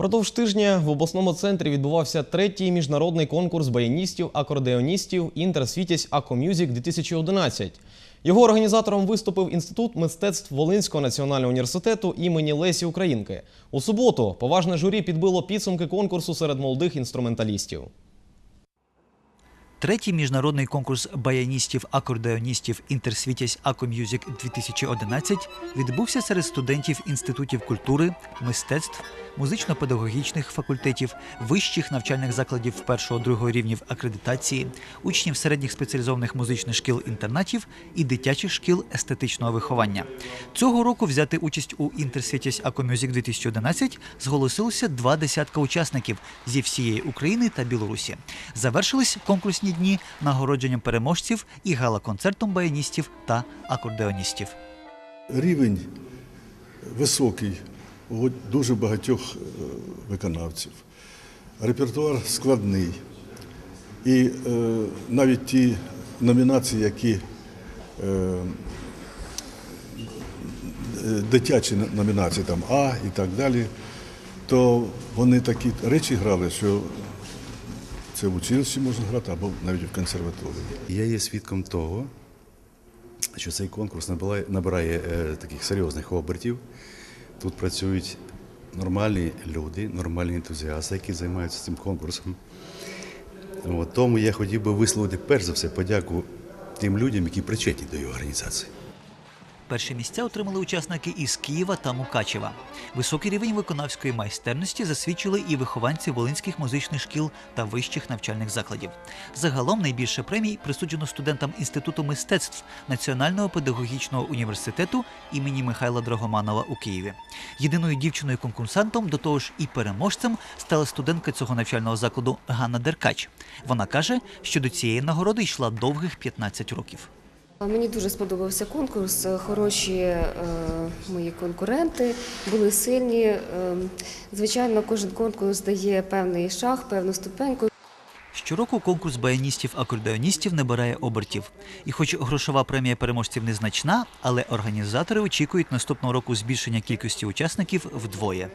Впродовж тижня в обласному центрі відбувався третій міжнародний конкурс баяністів, акордеоністів Інтерсвітязь Акомюзік 2011. Його організатором виступив інститут мистецтв Волинського національного університету імені Лесі Українки. У суботу поважне журі підбило підсумки конкурсу серед молодих інструменталістів. Третій міжнародний конкурс баяністів акордеоністів Інтерсвітязь Аком'юзік 2011 відбувся серед студентів інститутів культури, мистецтв, музично-педагогічних факультетів, вищих навчальних закладів першого-другого рівнів акредитації, учнів середніх спеціалізованих музичних шкіл-інтернатів і дитячих шкіл естетичного виховання. Цього року взяти участь у Інтерсвітязь Аком'юзік 2011 зголосилося два десятка учасників зі всієї України та Білорусі. Завершились конкурсні дні нагородженням переможців і гала-концертом баяністів та акордеоністів. Рівень високий у дуже багатьох е, виконавців. Репертуар складний. І е, навіть ті номінації, які е, дитячі номінації, там А і так далі, то вони такі речі грали, що це в училищі можна грати або навіть в консерваторії. Я є свідком того, що цей конкурс набирає, набирає е, таких серйозних обертів. Тут працюють нормальні люди, нормальні ентузіасти, які займаються цим конкурсом. Тому я хотів би висловити перш за все подяку тим людям, які причетні до його організації. Перші місця отримали учасники із Києва та Мукачева. Високий рівень виконавської майстерності засвідчили і вихованці волинських музичних шкіл та вищих навчальних закладів. Загалом найбільше премій присуджено студентам Інституту мистецтв Національного педагогічного університету імені Михайла Драгоманова у Києві. Єдиною дівчиною конкурсантом, до того ж і переможцем, стала студентка цього навчального закладу Ганна Деркач. Вона каже, що до цієї нагороди йшла довгих 15 років. Мені дуже сподобався конкурс. Хороші е, мої конкуренти були сильні. Е, звичайно, кожен конкурс дає певний шаг, певну ступеньку. Щороку конкурс баяністів-акордеоністів набирає обертів. І хоч грошова премія переможців незначна, але організатори очікують наступного року збільшення кількості учасників вдвоє.